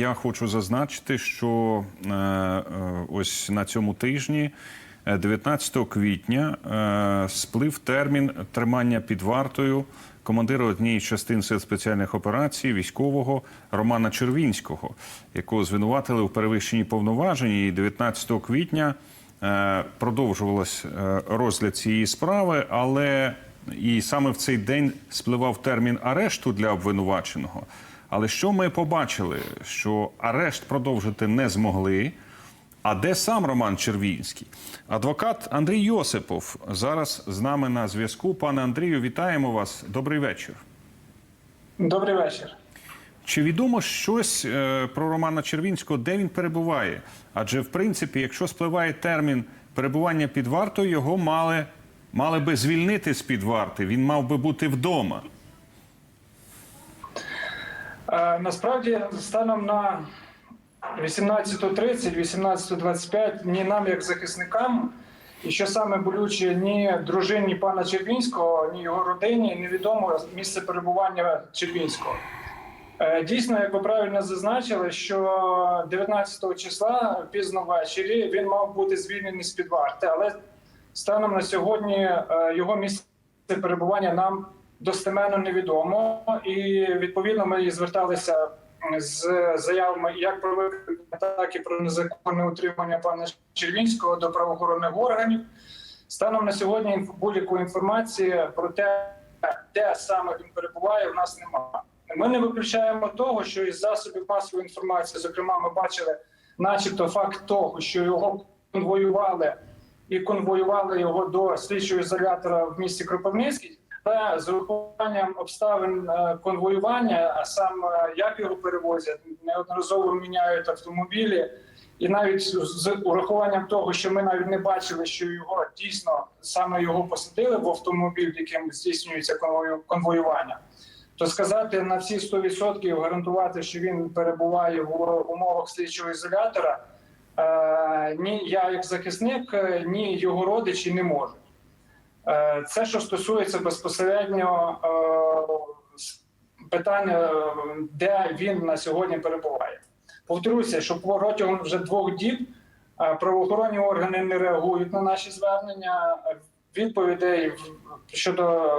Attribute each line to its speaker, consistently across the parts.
Speaker 1: Я хочу зазначити, що е, е, ось на цьому тижні, е, 19 квітня, е, сплив термін тримання під вартою командира однієї з частин сил спеціальних операцій військового Романа Червінського, якого звинуватили у перевищенні повноважень. І 19 квітня продовжувалась е, розгляд цієї справи, але і саме в цей день спливав термін арешту для обвинуваченого. Але що ми побачили? Що арешт продовжити не змогли. А де сам Роман Червінський? Адвокат Андрій Йосипов зараз з нами на зв'язку. Пане Андрію, вітаємо вас. Добрий вечір.
Speaker 2: Добрий вечір.
Speaker 1: Чи відомо щось е, про Романа Червінського, де він перебуває? Адже, в принципі, якщо спливає термін перебування під вартою, його мали, мали би звільнити з під варти. Він мав би бути вдома.
Speaker 2: Е, насправді, станом на 18.30, 18.25 ні нам, як захисникам, і що саме болюче, ні дружині пана Червінського, ні його родині невідомо місце перебування Червінського. Е, Дійсно, як ви правильно зазначили, що 19 числа пізно ввечері він мав бути звільнений з під варти, але станом на сьогодні е, його місце перебування нам достеменно невідомо, і відповідно ми зверталися з заявами як про викрадення, так і про незаконне утримання пана Червінського до правоохоронних органів. Станом на сьогодні інф- будь-якої інформації про те, де саме він перебуває, у нас немає. Ми не виключаємо того, що із засобів масової інформації, зокрема, ми бачили, начебто, факт того, що його конвоювали і конвоювали його до слідчого ізолятора в місті Кропивницький. Та з урахуванням обставин е, конвоювання, а саме як його перевозять, неодноразово міняють автомобілі, і навіть з урахуванням того, що ми навіть не бачили, що його дійсно саме його посадили в автомобіль, яким здійснюється конвою- конвоювання, то сказати на всі 100% гарантувати, що він перебуває в умовах слідчого ізолятора, е, ні я як захисник, е, ні його родичі не можуть. Е, Це, що стосується безпосередньо е, питання, е, де він на сьогодні перебуває. Повторюся, що протягом вже двох діб правоохоронні органи не реагують на наші звернення. Відповідей щодо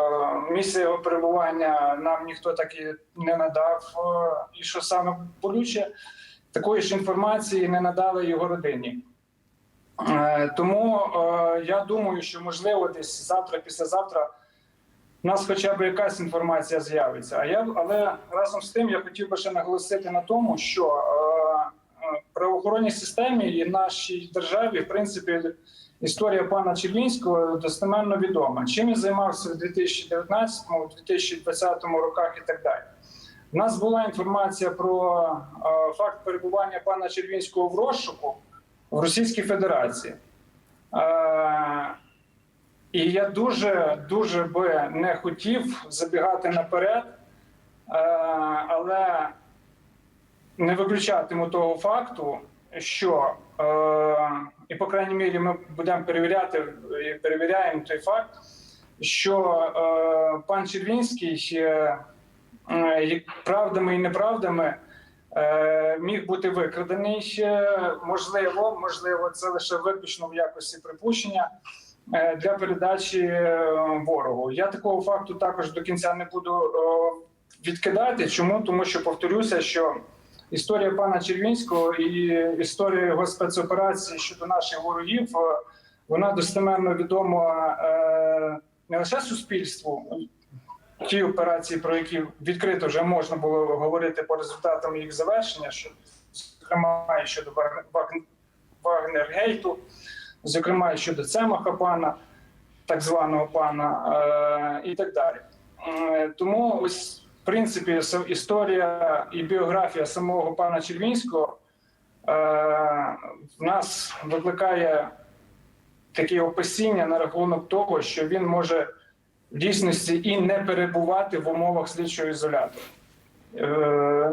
Speaker 2: місця його перебування нам ніхто так і не надав. І що саме болюче, такої ж інформації не надали його родині. Е, Тому е, я думаю, що можливо десь завтра, післязавтра у нас хоча б якась інформація з'явиться. А я але разом з тим я хотів би ще наголосити на тому, що е, правоохоронній системі і нашій державі, в принципі, історія пана Червінського достеменно відома. Чим він займався в 2019-2020 роках і так далі. У нас була інформація про факт перебування пана Червінського в розшуку в Російській Федерації. І я дуже дуже би не хотів забігати наперед, але не виключатиму того факту, що і по крайній мірі ми будемо перевіряти і перевіряємо той факт, що пан Червінський е, правдами і неправдами міг бути викрадений. Е, Можливо, можливо, це лише виключно в якості припущення е, для передачі е, ворогу. Я такого факту також до кінця не буду е, відкидати. Чому? Тому що повторюся, що історія пана Червінського і історія його спецоперації щодо наших ворогів е, вона достеменно відома е, не лише суспільству. Ті операції, про які відкрито вже можна було говорити по результатам їх завершення, що зокрема щодо Ваг- Ваг- Вагнергейту, зокрема щодо Цемаха пана, так званого пана, е, і так далі. Е, Тому ось в принципі історія і біографія самого пана Червінського е, в нас викликає таке опасіння на рахунок того, що він може дійсності і не перебувати в умовах слідчого ізолятора. Е,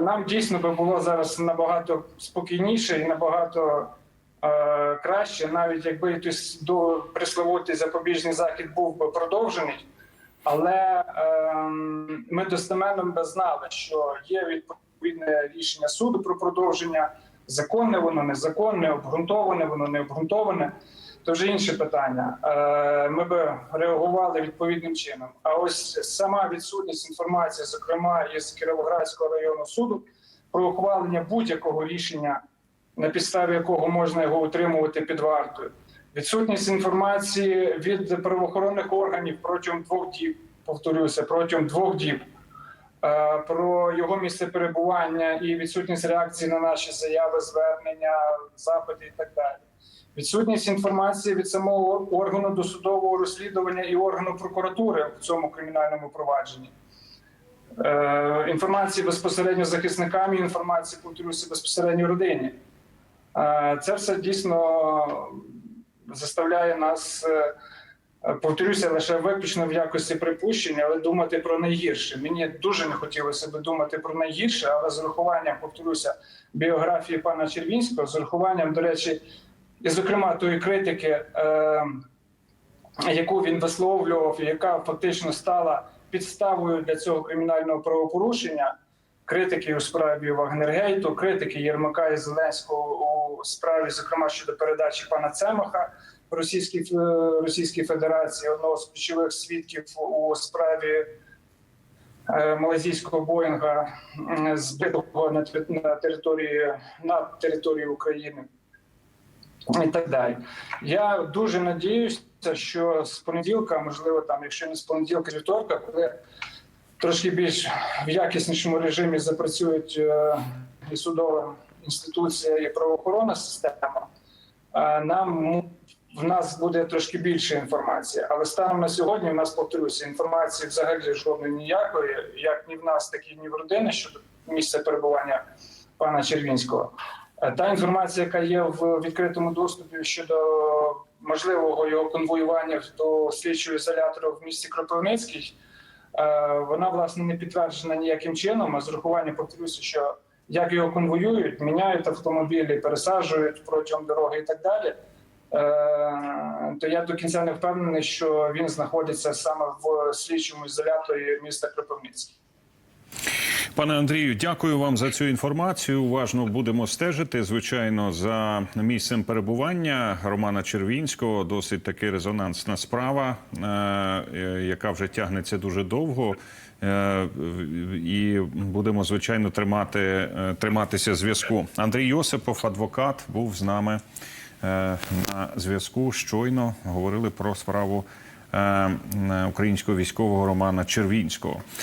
Speaker 2: Нам дійсно би було зараз набагато спокійніше і набагато е, краще, навіть якби до присловутий запобіжний захід був би продовжений. Але ем, ми достеменно би знали, що є відповідне рішення суду про продовження. Законне воно, незаконне, обґрунтоване, воно не обґрунтоване. То вже інше питання. Е, Ми би реагували відповідним чином. А ось сама відсутність інформації, зокрема із Кіровоградського районного суду, про ухвалення будь-якого рішення, на підставі якого можна його утримувати під вартою. Відсутність інформації від правоохоронних органів протягом двох діб, повторюся, протягом двох діб е, про його місце перебування і відсутність реакції на наші заяви, звернення, запити і так далі. Відсутність інформації від самого органу досудового розслідування і органу прокуратури в цьому кримінальному провадженні. Е, інформації безпосередньо захисникам і інформації повторюся безпосередньо родині. Е, Це все дійсно заставляє нас, е, повторюся, лише виключно в якості припущення, але думати про найгірше. Мені дуже не хотілося би думати про найгірше, але з урахуванням, повторюся, біографії пана Червінського, з урахуванням, до речі, і, зокрема, тої критики, е, яку він висловлював, яка фактично стала підставою для цього кримінального правопорушення. Критики у справі Вагнергейту, критики Єрмака і Зеленського у справі, зокрема щодо передачі пана Цемаха Російській Російській Федерації, одного з ключових свідків у справі е, малазійського Боїнга збитого на території на території України і так далі. Я дуже надіюся, що з понеділка, можливо, там, якщо не з понеділка, з вівторка, коли трошки більш в якіснішому режимі запрацюють е, і судова інституція, і правоохоронна система, е, нам в нас буде трошки більше інформації. Але станом на сьогодні в нас повторюся, інформації взагалі жодної ніякої, як ні в нас, так і ні в родини щодо місця перебування пана Червінського. Е, Та інформація, яка є в відкритому доступі щодо можливого його конвоювання до слідчого ізолятору в місті Кропивницький, е, вона власне не підтверджена ніяким чином. А з урахуванням повторюся, що як його конвоюють, міняють автомобілі, пересаджують протягом дороги і так далі. е, То я до кінця не впевнений, що він знаходиться саме в слідчому ізоляторі міста Кропивницький.
Speaker 1: Пане Андрію, дякую вам за цю інформацію. Уважно будемо стежити. Звичайно, за місцем перебування Романа Червінського. Досить таки резонансна справа, е, е, яка вже тягнеться дуже довго. Е, І будемо звичайно тримати триматися зв'язку. Андрій Йосипов, адвокат, був з нами на зв'язку. Щойно говорили про справу українського військового Романа Червінського.